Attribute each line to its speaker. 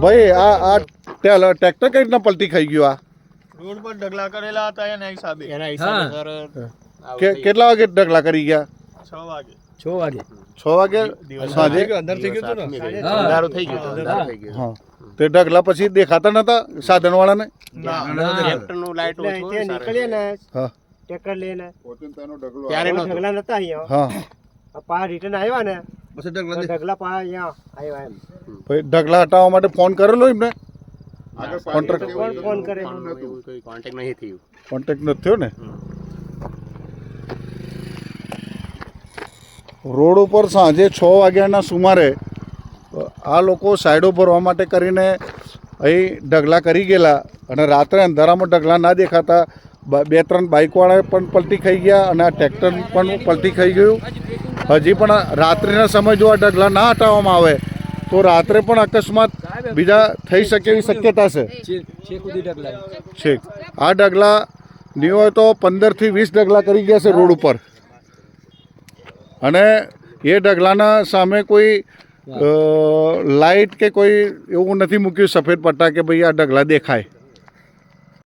Speaker 1: ભાઈ આ આ ટેલ- ટ્રેક્ટર કઈ રીતના પલટી ખાઈ ગયું આ?
Speaker 2: રોડ પર ઢગલા કરેલા હતા એના હિસાબે.
Speaker 3: એના હિસાબે
Speaker 1: કેટલા વાગે ઢગલા કરી ગયા?
Speaker 2: છ વાગે.
Speaker 4: છ વાગે.
Speaker 1: છ વાગે? સાંજે?
Speaker 4: અંદર થઈ ગયું હતું ને?
Speaker 3: હા. થઈ ગયું હતું, થઈ ગયું.
Speaker 1: તે ઢગલા પછી દેખાતા નતા સાધન વાળાને
Speaker 5: નીકળીએ ને
Speaker 1: હા.
Speaker 5: લઈને.
Speaker 3: ત્યારે
Speaker 5: ઢગલા નતા અહીંયા.
Speaker 1: હા.
Speaker 5: પા રિટર્ન આવ્યા ને
Speaker 4: ઢગલા
Speaker 5: ઢગલા પા અહીંયા આવ્યા એમ.
Speaker 1: ભાઈ ઢગલા હટાવવા માટે ફોન કરેલો એમને? કોન્ટ્રાક્ટ
Speaker 5: ફોન કરે
Speaker 3: કોન્ટેક્ટ નહીં થયું.
Speaker 1: કોન્ટેક્ટ નથી થયો ને? રોડ ઉપર સાંજે છ વાગ્યાના સુમારે આ લોકો સાઈડો ભરવા માટે કરીને અહીં ઢગલા કરી ગયેલા અને રાત્રે અંધારામાં ઢગલા ના દેખાતા બે ત્રણ બાઇકવાળા પણ પલટી ખાઈ ગયા અને આ ટ્રેક્ટર પણ પલટી ખાઈ ગયું. હજી પણ રાત્રિના સમય જો આ ઢગલા ના હટાવવામાં આવે તો રાત્રે પણ અકસ્માત બીજા થઈ શકે એવી શક્યતા છે?
Speaker 4: છે સુધી ઢગલા
Speaker 1: છે આ ડગલા હોય તો પંદરથી વીસ ડગલા કરી ગયા છે રોડ ઉપર. અને એ ડગલાના સામે કોઈ લાઇટ કે કોઈ એવું નથી મૂક્યું, સફેદ પટ્ટા કે ભાઈ આ ડગલા દેખાય.